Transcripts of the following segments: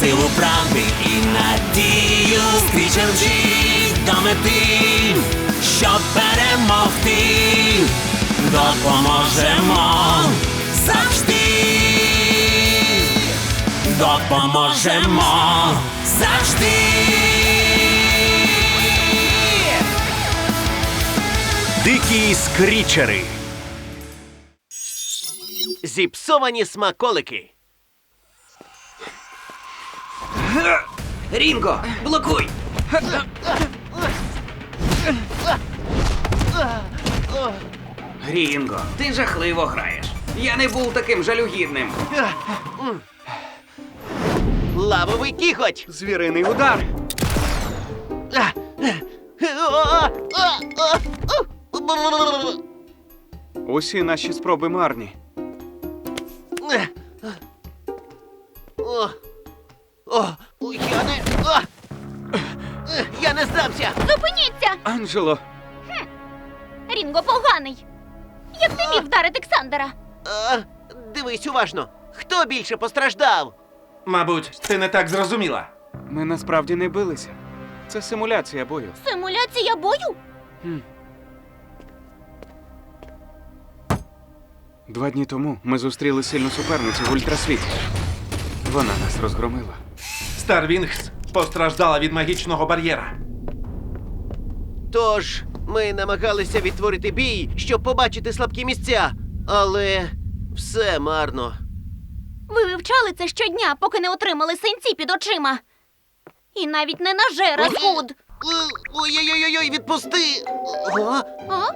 силу правди і надію. Скрічем вжить до мети, щоб перемогти. Допоможемо завжди. Допоможемо завжди. Дикі скрічери. Зіпсовані смаколики. Рінго, блокуй! Рінго, ти жахливо граєш. Я не був таким жалюгідним. Лавовий кіхоть. Звіриний удар. Усі наші спроби марні. О, о, я не. О, я не здамся. Зупиніться! Анджело, Рінго поганий. Як ти міг вдарити Ксандера? А, дивись уважно. Хто більше постраждав? Мабуть, ти не так зрозуміла. ми насправді не билися. Це симуляція бою. Симуляція бою? Два дні тому ми зустріли сильну суперницю в ультрасвіті. Вона нас розгромила. Старвінгс постраждала від магічного бар'єра. Тож ми намагалися відтворити бій, щоб побачити слабкі місця, але все марно. Ви вивчали це щодня, поки не отримали синці під очима. І навіть не наже Раскуд. Е, Ой-ой-ой, відпусти! О? Хм,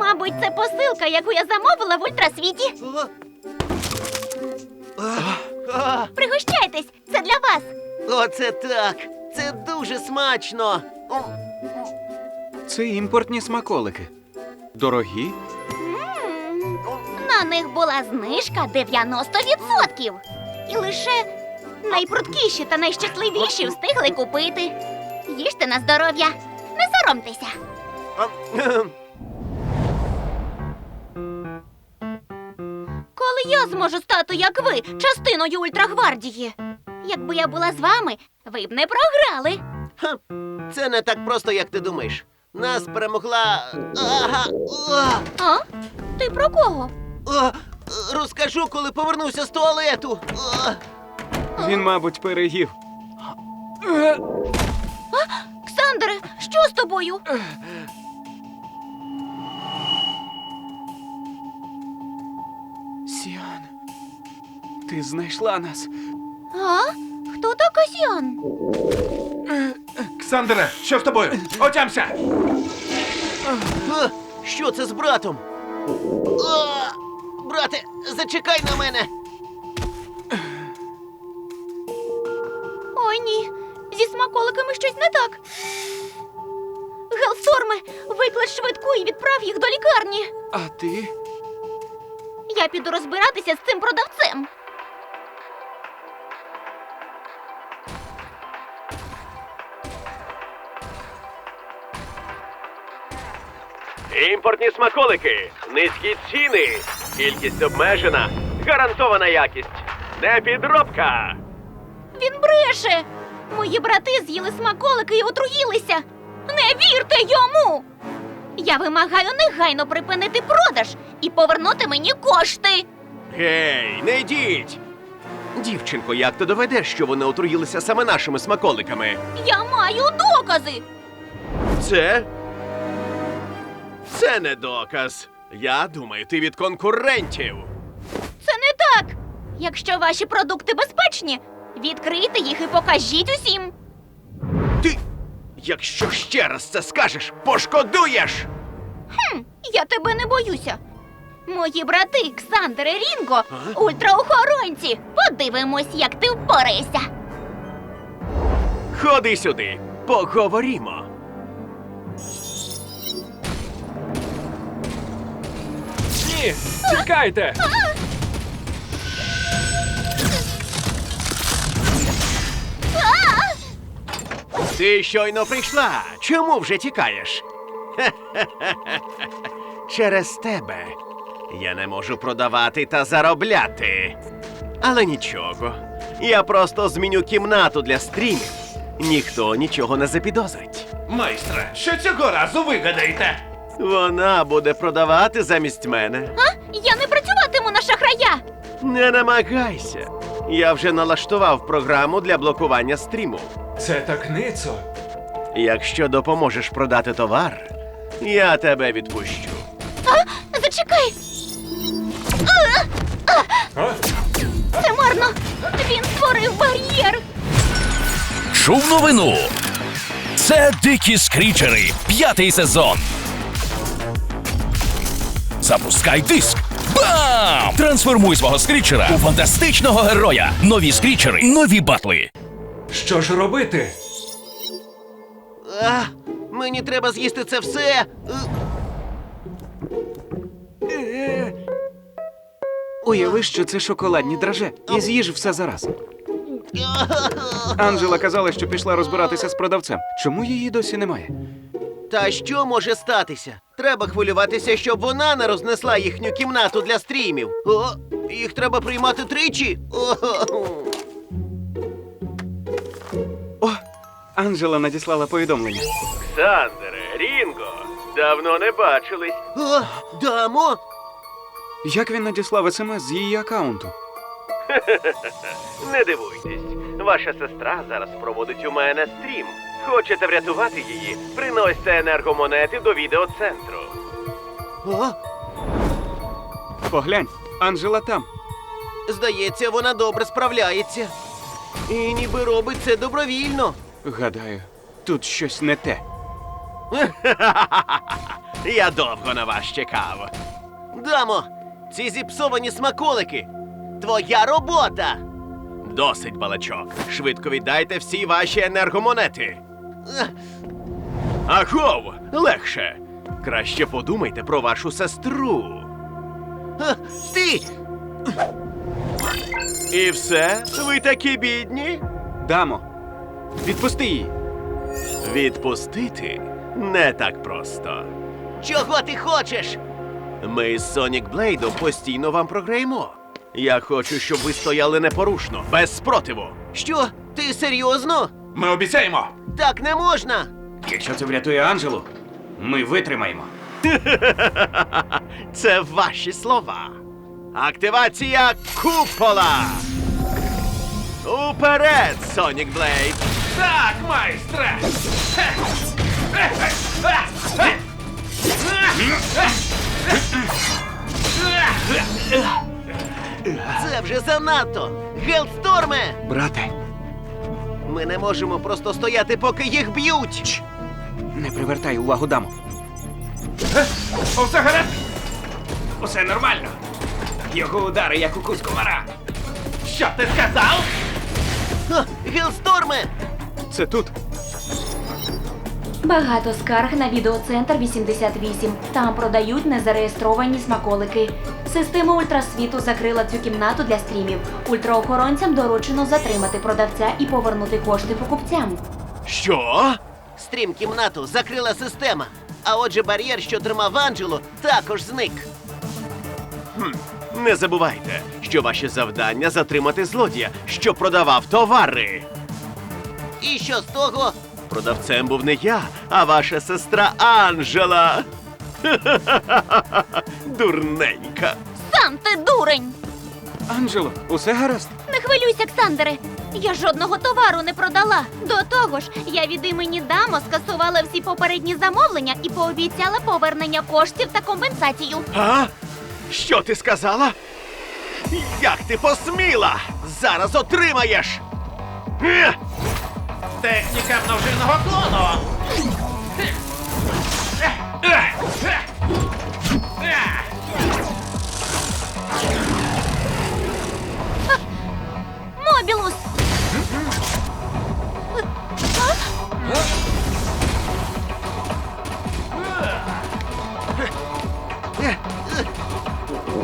Мабуть, це посилка, яку я замовила в ультрасвіті. о. А, а, Пригощайтесь, це для вас. Оце так! Це дуже смачно! Це імпортні смаколики. Дорогі? На них була знижка 90%. І лише найпруткіші та найщасливіші встигли купити. Їжте на здоров'я, не соромтеся. а. Коли я зможу стати, як ви, частиною ультрагвардії? Якби я була з вами, ви б не програли. Ха, Це не так просто, як ти думаєш. Нас перемогла. Ага. а, А? Ти про кого? а, Розкажу, коли повернуся з туалету. А, Він, мабуть, переїв. Ксандре, що з тобою? Ти знайшла нас. А? Хто така Сіан? Ксандере, що з тобою? Отямся! Що це з братом? А, Брате, зачекай на мене. Ой ні, зі смаколиками щось не так. Гелсторме, виклич швидку і відправ їх до лікарні. А ти? Я піду розбиратися з цим продавцем. Імпортні смаколики, низькі ціни, кількість обмежена, гарантована якість, не підробка. Він бреше. Мої брати з'їли смаколики і отруїлися. Не вірте йому. Я вимагаю негайно припинити продаж і повернути мені кошти. Гей, не йдіть! Дівчинко, як ти доведеш, що вони отруїлися саме нашими смаколиками? Я маю докази. Це. Це не доказ. Я думаю, ти від конкурентів. Це не так. Якщо ваші продукти безпечні, відкрийте їх і покажіть усім. Ти. Якщо ще раз це скажеш, пошкодуєш! Я тебе не боюся. Мої брати Ксандер і Рінго ультраохоронці. Подивимось, як ти впораєшся. Ходи сюди, поговоримо. Ні, чекайте! Ти щойно прийшла. Чому вже тікаєш? Через тебе я не можу продавати та заробляти. Але нічого. Я просто зміню кімнату для стрімів. Ніхто нічого не запідозрить. Майстре, що цього разу вигадаєте? Вона буде продавати замість мене. А? Я не працюватиму на шахрая. Не намагайся. Я вже налаштував програму для блокування стріму. Це так ницо. Якщо допоможеш продати товар, я тебе відпущу. А? Зачекай. А? Це марно. Він створив бар'єр. Чув новину. Це дикі скрічери. П'ятий сезон. Запускай диск. Бам! Трансформуй свого скрічера у фантастичного героя. Нові скрічери, нові батли. Що ж робити? А, мені треба з'їсти це все. Уяви, що це шоколадні драже. І з'їж все зараз. Анжела казала, що пішла розбиратися з продавцем. Чому її досі немає? Та що може статися? Треба хвилюватися, щоб вона не рознесла їхню кімнату для стрімів. О, їх треба приймати тричі. О, О, Анжела надіслала повідомлення. Сандере, Рінго, давно не бачились. о, дамо. Як він надіслав смс з її акаунту? Не дивуйтесь, ваша сестра зараз проводить у мене стрім. Хочете врятувати її? Приносьте енергомонети до відеоцентру. О, Поглянь, Анжела там. здається, вона добре справляється. І ніби робить це добровільно. Гадаю, тут щось не те. Я довго на вас чекав. Дамо, ці зіпсовані смаколики. Твоя робота. Досить балачок. Швидко віддайте всі ваші енергомонети. Агов, легше. Краще подумайте про вашу сестру. Ти. І все? Ви такі бідні? Дамо, відпусти її. Відпустити не так просто. Чого ти хочеш? Ми з Сонік Блейдом постійно вам програємо. Я хочу, щоб ви стояли непорушно, без спротиву. Що? Ти серйозно? Ми обіцяємо. Так не можна. Якщо це врятує Анжелу, ми витримаємо. Це ваші слова. Активація купола. Уперед, Сонік Блейд! Так, майстре! Це вже занадто! Гелсторме! Брате, Ми не можемо просто стояти, поки їх б'ють! не привертай увагу дамо. Усе гаразд? Усе нормально. Його удари, як укус комара. Що ти сказав? Ха, Гелсторме! Це тут. Багато скарг на відеоцентр 88. Там продають незареєстровані смаколики. Система ультрасвіту закрила цю кімнату для стрімів. Ультраохоронцям доручено затримати продавця і повернути кошти покупцям. Що? Стрім кімнату закрила система. А отже, бар'єр, що тримав Анджело, також зник. Хм, не забувайте, що ваше завдання затримати злодія, що продавав товари. І що з того? Продавцем був не я, а ваша сестра Анжела. Дурненька. Сам ти дурень. Анджело, усе гаразд? Не хвилюйся, Ксандере. Я жодного товару не продала. До того ж, я від імені Дамо скасувала всі попередні замовлення і пообіцяла повернення коштів та компенсацію. А? Що ти сказала? Як ти посміла? Зараз отримаєш! Е! Техніка множинного клону.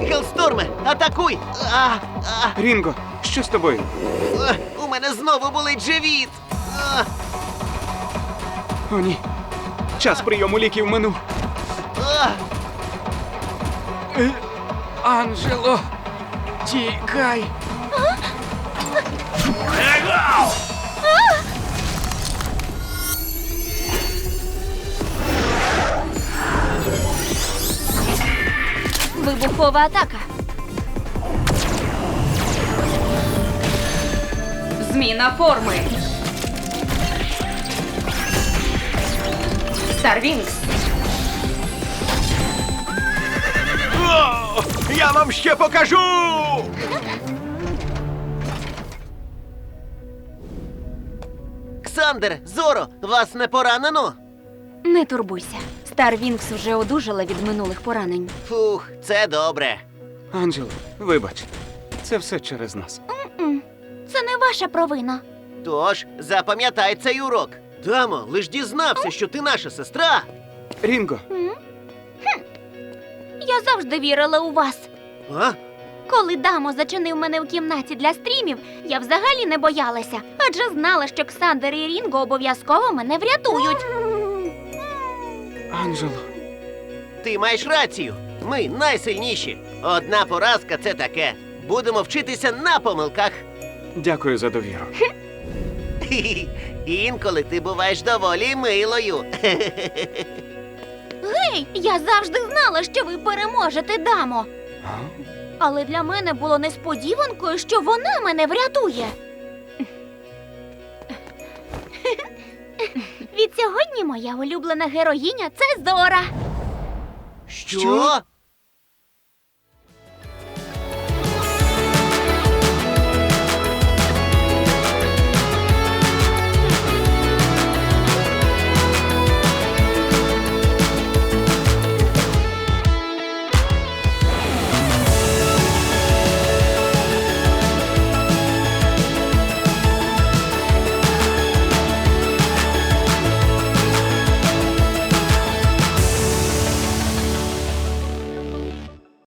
Хелсторме, атакуй! А, а, Рінго, що з тобою? а, у мене знову болить живіт! А, О, ні. Час прийому ліків минув. а. Е, Анджело, тікай. Вибухова атака. Зміна форми. Старвінкс. О, я вам ще покажу! Ксандер, Зоро, вас не поранено? Не турбуйся. Старвінкс вже одужала від минулих поранень. Фух, це добре. Анджело, вибач. Це все через нас. М, Це не ваша провина. Тож, запам'ятай цей урок. Дамо, лиш дізнався, що ти наша сестра. Рінго, Я завжди вірила у вас. А? Коли Дамо зачинив мене в кімнаті для стрімів, я взагалі не боялася, адже знала, що Ксандер і Рінго обов'язково мене врятують. Анджело. Ти маєш рацію. Ми найсильніші. Одна поразка це таке. Будемо вчитися на помилках. Дякую за довіру. Хі-хі. Інколи ти буваєш доволі милою. Гей, я завжди знала, що ви переможете, Дамо. А? Але для мене було несподіванкою, що вона мене врятує. Від сьогодні моя улюблена героїня це Зора. Що?